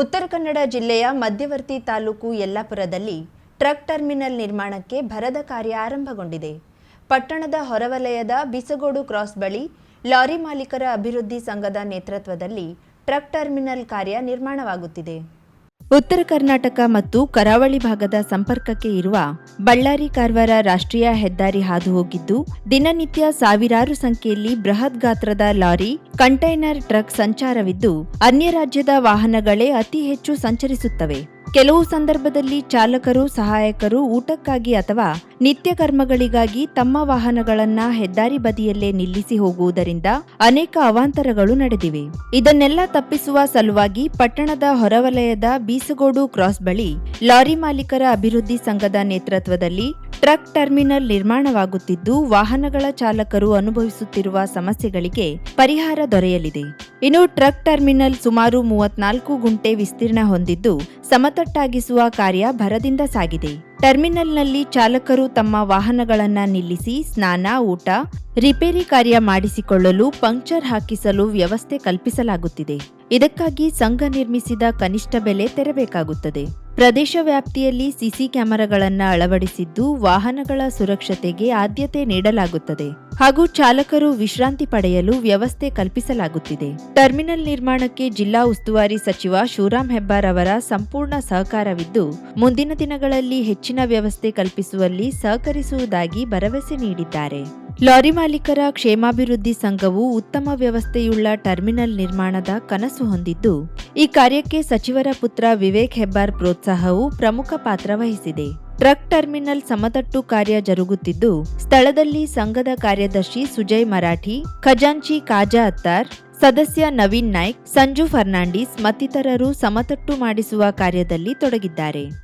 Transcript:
ಉತ್ತರ ಕನ್ನಡ ಜಿಲ್ಲೆಯ ಮಧ್ಯವರ್ತಿ taluk ಯಲ್ಲಾಪುರದಲ್ಲಿ truck terminal ನಿರ್ಮಾಣಕ್ಕೆ ಭರದ ಕಾರ್ಯ ಆರಂಭಗೊಂಡಿದೆ. ಪಟ್ಟಣದ ಹೊರವಲಯದ ಬಿಸಗೋಡು ಕ್ರಾಸ್ ಬಳಿ ಲಾರಿ ಮಾಲೀಕರ ಅಭಿವೃದ್ಧಿ ಸಂಘದ ನೇತೃತ್ವದಲ್ಲಿ ಟ್ರಕ್ ಟರ್ಮಿನಲ್ ಕಾರ್ಯ ನಿರ್ಮಾಣವಾಗುತ್ತಿದೆ. ಉತ್ತರ ಕರ್ನಾಟಕ ಮತ್ತು ಕರಾವಳಿ ಭಾಗದ ಸಂಪರ್ಕಕ್ಕೆ ಇರುವ ಬಳ್ಳಾರಿ ಕಾರವಾರ ರಾಷ್ಟ್ರೀಯ ಹೆದ್ದಾರಿ ಹಾದು ಹೋಗಿದ್ದು ದಿನನಿತ್ಯ ಸಾವಿರಾರು ಸಂಖ್ಯೆಯಲ್ಲಿ ಬೃಹತ್ ಗಾತ್ರದ ಲಾರಿ, ಕಂಟೈನರ್ ಟ್ರಕ್ ಸಂಚಾರವಿದ್ದು ಅನ್ಯ ರಾಜ್ಯದ ವಾಹನಗಳೇ ಅತಿ ಹೆಚ್ಚು ಸಂಚರಿಸುತ್ತವೆ. ಕೆಲವು ಸಂದರ್ಭದಲ್ಲಿ ಚಾಲಕರು, ಸಹಾಯಕರು ಊಟಕ್ಕಾಗಿ ಅಥವಾ ನಿತ್ಯ ಕರ್ಮಗಳಿಗಾಗಿ ತಮ್ಮ ವಾಹನಗಳನ್ನ ಹೆದ್ದಾರಿ ಬದಿಯಲ್ಲೇ ನಿಲ್ಲಿಸಿ ಹೋಗುವುದರಿಂದ ಅನೇಕ ಅವಾಂತರಗಳು ನಡೆದಿವೆ. ಇದನ್ನೆಲ್ಲ ತಪ್ಪಿಸುವ ಸಲುವಾಗಿ ಪಟ್ಟಣದ ಹೊರವಲಯದ ಬೀಸಗೋಡು ಕ್ರಾಸ್ ಬಳಿ ಲಾರಿ ಮಾಲೀಕರ ಅಭಿವೃದ್ಧಿ ಸಂಘದ ನೇತೃತ್ವದಲ್ಲಿ ಟ್ರಕ್ ಟರ್ಮಿನಲ್ ನಿರ್ಮಾಣವಾಗುತ್ತಿದ್ದು, ವಾಹನಗಳ ಚಾಲಕರು ಅನುಭವಿಸುತ್ತಿರುವ ಸಮಸ್ಯೆಗಳಿಗೆ ಪರಿಹಾರ ದೊರೆಯಲಿದೆ. ಇನ್ನು ಟ್ರಕ್ ಟರ್ಮಿನಲ್ ಸುಮಾರು ಮೂವತ್ನಾಲ್ಕು ಗುಂಟೆ ವಿಸ್ತೀರ್ಣ ಹೊಂದಿದ್ದು, ಸಮತಟ್ಟಾಗಿಸುವ ಕಾರ್ಯ ಭರದಿಂದ ಸಾಗಿದೆ. ಟರ್ಮಿನಲ್ನಲ್ಲಿ ಚಾಲಕರು ತಮ್ಮ ವಾಹನಗಳನ್ನು ನಿಲ್ಲಿಸಿ ಸ್ನಾನ, ಊಟ, ರಿಪೇರಿ ಕಾರ್ಯ ಮಾಡಿಸಿಕೊಳ್ಳಲು ಪಂಕ್ಚರ್ ಹಾಕಿಸಲು ವ್ಯವಸ್ಥೆ ಕಲ್ಪಿಸಲಾಗುತ್ತಿದೆ. ಇದಕ್ಕಾಗಿ ಸಂಘ ನಿರ್ಮಿಸಿದ ಕನಿಷ್ಠ ಬೆಲೆ ತೆರಬೇಕಾಗುತ್ತದೆ. ಪ್ರದೇಶ ವ್ಯಾಪ್ತಿಯಲ್ಲಿ ಸಿಸಿ ಕ್ಯಾಮೆರಾಗಳನ್ನು ಅಳವಡಿಸಿದ್ದು ವಾಹನಗಳ ಸುರಕ್ಷತೆಗೆ ಆದ್ಯತೆ ನೀಡಲಾಗುತ್ತದೆ ಹಾಗೂ ಚಾಲಕರು ವಿಶ್ರಾಂತಿ ಪಡೆಯಲು ವ್ಯವಸ್ಥೆ ಕಲ್ಪಿಸಲಾಗುತ್ತಿದೆ. ಟರ್ಮಿನಲ್ ನಿರ್ಮಾಣಕ್ಕೆ ಜಿಲ್ಲಾ ಉಸ್ತುವಾರಿ ಸಚಿವ ಶಿವರಾಂ ಹೆಬ್ಬಾರ್ ಅವರ ಸಂಪೂರ್ಣ ಸಹಕಾರವಿದ್ದು, ಮುಂದಿನ ದಿನಗಳಲ್ಲಿ ಹೆಚ್ಚಿನ ವ್ಯವಸ್ಥೆ ಕಲ್ಪಿಸುವಲ್ಲಿ ಸಹಕರಿಸುವುದಾಗಿ ಭರವಸೆ ನೀಡಿದ್ದಾರೆ. ಲಾರಿ ಮಾಲೀಕರ ಕ್ಷೇಮಾಭಿವೃದ್ಧಿ ಸಂಘವು ಉತ್ತಮ ವ್ಯವಸ್ಥೆಯುಳ್ಳ ಟರ್ಮಿನಲ್ ನಿರ್ಮಾಣದ ಕನಸು ಹೊಂದಿದ್ದು, ಈ ಕಾರ್ಯಕ್ಕೆ ಸಚಿವರ ಪುತ್ರ ವಿವೇಕ್ ಹೆಬ್ಬಾರ್ ಪ್ರೋತ್ಸಾಹವು ಪ್ರಮುಖ ಪಾತ್ರ ವಹಿಸಿದೆ. ಟ್ರಕ್ ಟರ್ಮಿನಲ್ ಸಮತಟ್ಟು ಕಾರ್ಯ ಜರುಗುತ್ತಿದ್ದು, ಸ್ಥಳದಲ್ಲಿ ಸಂಘದ ಕಾರ್ಯದರ್ಶಿ ಸುಜಯ್ ಮರಾಠಿ, ಖಜಾಂಚಿ ಕಾಜಾ ಅತ್ತಾರ್, ಸದಸ್ಯ ನವೀನ್ ನಾಯ್ಕ್, ಸಂಜು ಫರ್ನಾಂಡಿಸ್ ಮತ್ತಿತರರು ಸಮತಟ್ಟು ಮಾಡಿಸುವ ಕಾರ್ಯದಲ್ಲಿ ತೊಡಗಿದ್ದಾರೆ.